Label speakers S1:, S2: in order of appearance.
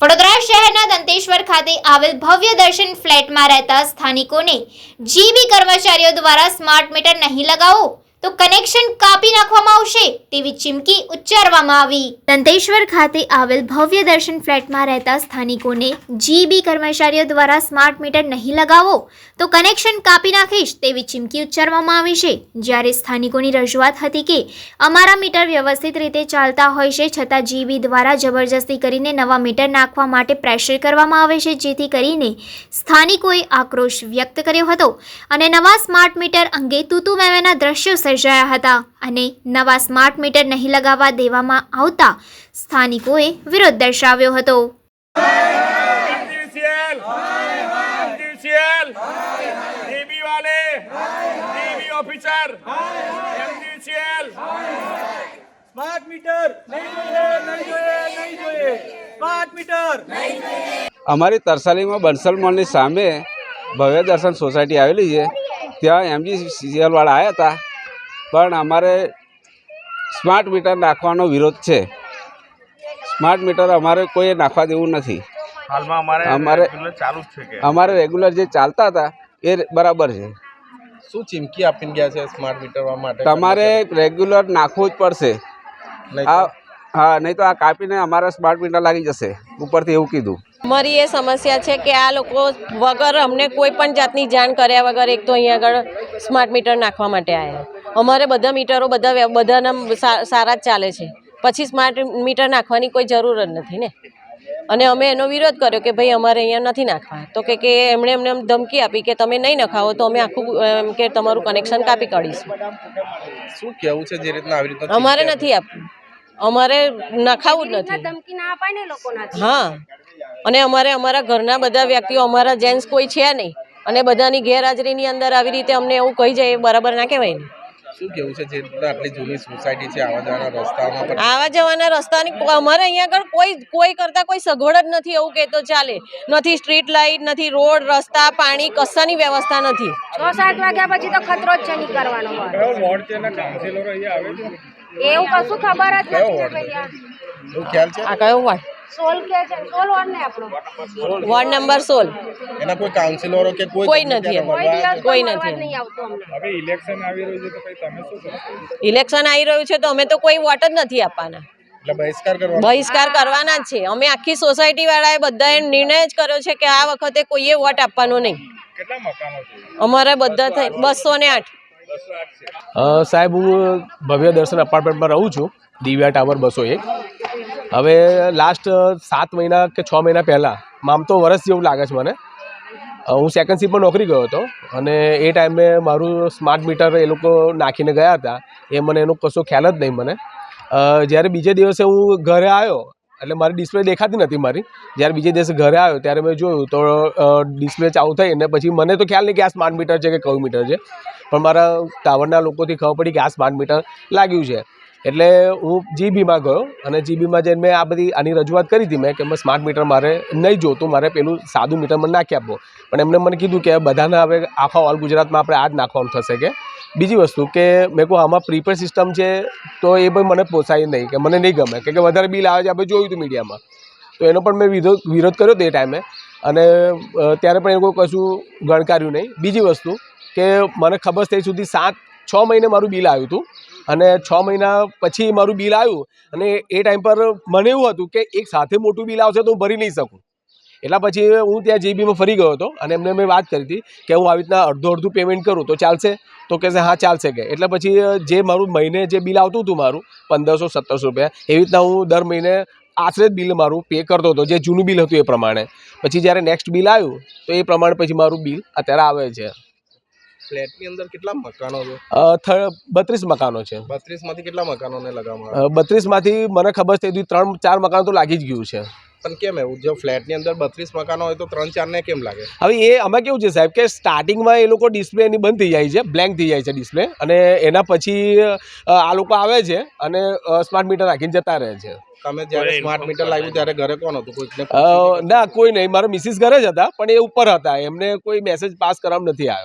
S1: વડોદરા શહેરના દંતેશ્વર ખાતે આવેલ ભવ્ય દર્શન ફ્લેટમાં રહેતા સ્થાનિકોને જીબી કર્મચારીઓ દ્વારા સ્માર્ટ મીટર નહીં લગાવો. તો કનેક્શન કાપી નાખવામાં આવશે તેવી ચીમકી ઉચ્ચારવામાં આવી. દંતેશ્વર ખાતે આવેલ ભવ્ય દર્શન ફ્લેટમાં રહેતા સ્થાનિકોને જીબી કર્મચારીઓ દ્વારા સ્માર્ટ મીટર નહીં લગાવો તો કનેક્શન કાપી નાખીશ તેવી ચીમકી ઉચ્ચારવામાં આવી છે. જ્યારે સ્થાનિકોની રજૂઆત હતી કે અમારા મીટર વ્યવસ્થિત રીતે ચાલતા હોય છે છતાં જીબી દ્વારા જબરજસ્તી કરીને નવા મીટર નાખવા માટે પ્રેશર કરવામાં આવે છે જેથી કરીને સ્થાનિકોએ આક્રોશ વ્યક્ત કર્યો હતો. અને નવા સ્માર્ટ મીટર અંગે તૂતુ મેમેના દ્રશ્યો સર્જાયા હતા અને નવા સ્માર્ટ મીટર નહીં લગાવવા દેવામાં આવતા સ્થાનિકોએ વિરોધ દર્શાવ્યો હતો.
S2: અમારી તરસાલીમાં બંસલ મોલની સામે ભવ્ય દર્શન સોસાયટી આવેલી છે. ત્યાં એમજી સીએલવાળા આવ્યા હતા. પણ અમારે સ્માર્ટ મીટર નાખવાનો વિરોધ છે. સ્માર્ટ મીટર અમારે કોઈએ નાખવા દેવું નથી.
S3: હાલમાં અમારે
S2: અમારે-
S3: ચાલુ છે કે?
S2: અમારે રેગ્યુલર જે ચાલતા હતા એ બરાબર છે.
S4: શું ચીમકી આપીને ગયા છે સ્માર્ટ મીટર માટે?
S2: તમારે રેગ્યુલર નાખવું જ પડશે. આ હા નહીં તો આ કાપીને અમારા સ્માર્ટ મીટર લાગી જશે. ઉપરથી એવું કીધું.
S5: મારી એ સમસ્યા છે કે આ લોકો વગર અમને કોઈ પણ જાતની જાણ કર્યા વગર એક તો અહીંયા આગળ સ્માર્ટ મીટર નાખવા માટે આવ્યા અમારે બધા મીટરો બધા બધાના સારા જ ચાલે છે. પછી સ્માર્ટ મીટર નાખવાની કોઈ જરૂર જ નથી ને. અને અમે એનો વિરોધ કર્યો કે ભાઈ અમારે અહીંયા નથી નાખવા. તો કે કે એમણે એમને એમ ધમકી આપી કે તમે નહીં નખાવો તો અમે આખું એમ કે તમારું કનેક્શન કાપી કાઢીશું.
S4: શું કેવું છે જે રીતના આવી
S5: અમારે નથી આપવું. અમારે નખાવું જ નથી.
S6: ધમકી ના અપાય ને લોકોના
S5: હા. અને અમારે અમારા ઘરના બધા વ્યક્તિઓ અમારા જેન્ટ્સ કોઈ છે નહીં. અને બધાની ગેરહાજરીની અંદર આવી રીતે અમને એવું કહી જાય એ બરાબર ના કહેવાય ને?
S4: શું કેવું છે જે આટલી જૂની સોસાયટી છે આવા જવાના રસ્તાઓમાં પણ?
S5: આવા જવાના રસ્તાની અમારે અહીંયા આગળ કોઈ કોઈ કરતા કોઈ સગવડ જ નથી એવું કહેતો ચાલે. નથી સ્ટ્રીટ લાઇટ નથી રોડ રસ્તા પાણી કશાની વ્યવસ્થા નથી.
S6: છ સાત વાગ્યા પછી તો ખતરો જ છે નીકળવાનો.
S3: કયો વોર્ડ છે એના કાઉન્સિલરો અહીંયા આવે છે
S6: એવું કશું ખબર જ
S4: કયો
S6: નથી
S4: ખ્યાલ છે?
S5: આ કયો વોર્ડ?
S6: સોલ કે છે? સોલ વોર્ડ ને આપણો.
S5: વોર્ડ નંબર સોળ
S4: એના કોઈ કાઉન્સિલરો કે કોઈ
S5: કોઈ નથી
S6: કોઈ
S5: નથી.
S3: હવે ઇલેક્શન આવી રહ્યું છે તો કઈ તમે શું કરશો
S5: ઇલેક્શન આવી રહ્યું છે તો અમે તો કોઈ વોટ જ નથી આપવાના.
S4: બહિષ્કાર
S5: કરવાના? જ છે. અમે આખી સોસાયટી વાળાએ બધાએ નિર્ણય જ કર્યો છે કે આ વખતે કોઈએ વોટ આપવાનો નહીં.
S3: કેટલા મકાનો છે?
S5: અમારે બધા થઈ બસો ને આઠ.
S7: સાહેબ હું ભવ્ય દર્શન અપાર્ટમેન્ટમાં રહું છું. દિવ્યા ટાવર બસો એક. હવે લાસ્ટ સાત મહિના કે છ મહિના પહેલાં, આમ તો વરસ જેવું લાગે છે મને. હું સેકન્ડ શિપમાં નોકરી ગયો હતો અને એ ટાઈમે મારું સ્માર્ટ મીટર એ લોકો નાખીને ગયા હતા. એ મને એનો કશો ખ્યાલ જ નહીં મને. જ્યારે બીજે દિવસે હું ઘરે આવ્યો, એટલે મારી ડિસ્પ્લે દેખાતી નથી મારી. જ્યારે બીજે દિવસે ઘરે આવ્યો, ત્યારે મેં જોયું તો ડિસ્પ્લે ચાલુ થઈ અને પછી મને તો ખ્યાલ નહીં કે આ સ્માર્ટ મીટર છે કે કયું મીટર છે. પણ મારા ટાવરના લોકોથી ખબર પડી કે આ સ્માર્ટ મીટર લાગ્યું છે. એટલે હું જીબીમાં ગયો અને જીબીમાં જઈને મેં આ બધી આની રજૂઆત કરી હતી. મેં કે સ્માર્ટ મીટર મારે નહીં જોતું, મારે પેલું સાદું મીટર મને નાખી આપો. પણ એમને મને કીધું કે બધાને હવે આખા ઓલ ગુજરાતમાં આપણે આ જ નાખવાનું થશે કે. બીજી વસ્તુ કે મેં કહું, આમાં પ્રીપેડ સિસ્ટમ છે, તો એ પણ મને પોસાય નહીં, કે મને નહીં ગમે. કે કે વધારે બિલ આવે છે, આપણે જોયું હતું મીડિયામાં તો એનો પણ મેં વિરોધ વિરોધ કર્યો તે ટાઈમે અને ત્યારે પણ એ લોકો કશું ગણકાર્યું નહીં. બીજી વસ્તુ કે મને ખબર થઈ સુધી સાત, છ મહિને મારું બિલ આવ્યું હતું. અને છ મહિના પછી મારું બિલ આવ્યું અને એ ટાઈમ પર મને એવું હતું કે એક સાથે મોટું બિલ આવશે તો હું ભરી નહીં શકું. એટલા પછી હું ત્યાં જીબીમાં ફરી ગયો હતો અને એમને મેં વાત કરી હતી કે હું આવી રીતના અડધું અડધું પેમેન્ટ કરું તો ચાલશે? તો કહેશે, હા, ચાલશે કે. એટલે પછી જે મારું મહિને જે બિલ આવતું હતું મારું, પંદરસો, સત્તરસો રૂપિયા, એવી રીતના હું દર મહિને આશરે જ બિલ મારું પે કરતો હતો, જે જૂનું બિલ હતું એ પ્રમાણે. પછી જ્યારે નેક્સ્ટ બિલ આવ્યું, તો એ પ્રમાણે પછી મારું બિલ અત્યારે આવે છે.
S4: ફ્લેટની અંદર કેટલા મકાનો છે?
S7: બત્રીસ મકાનો છે.
S4: બત્રીસમાંથી કેટલા મકાનોને લગાવવામાં
S7: બત્રીસમાંથી મને ખબર છે હતી ત્રણ ચાર મકાન તો લાગી જ ગયું છે.
S4: પણ કેમ એવું? જો ફ્લેટની અંદર બત્રીસ મકાનો હોય તો ત્રણ ચાર ને કેમ લાગે?
S7: હવે એ અમે કેવું છે સાહેબ કે સ્ટાર્ટિંગમાં એ લોકો ડિસ્પ્લે એની બંધ થઈ જાય છે બ્લેન્ક થઈ જાય છે ડિસ્પ્લે. અને એના પછી આ લોકો આવે છે અને સ્માર્ટ મીટર રાખીને જતા રહે છે.
S4: તમે જ્યારે સ્માર્ટ મીટર લાવ્યું ત્યારે ઘરે કોણ હતું?
S7: કોઈ ના કોઈ નહીં. મારા મિસિસ ઘરે જ હતા પણ એ ઉપર હતા. એમને કોઈ મેસેજ પાસ કરવામાં નથી આવ્યો.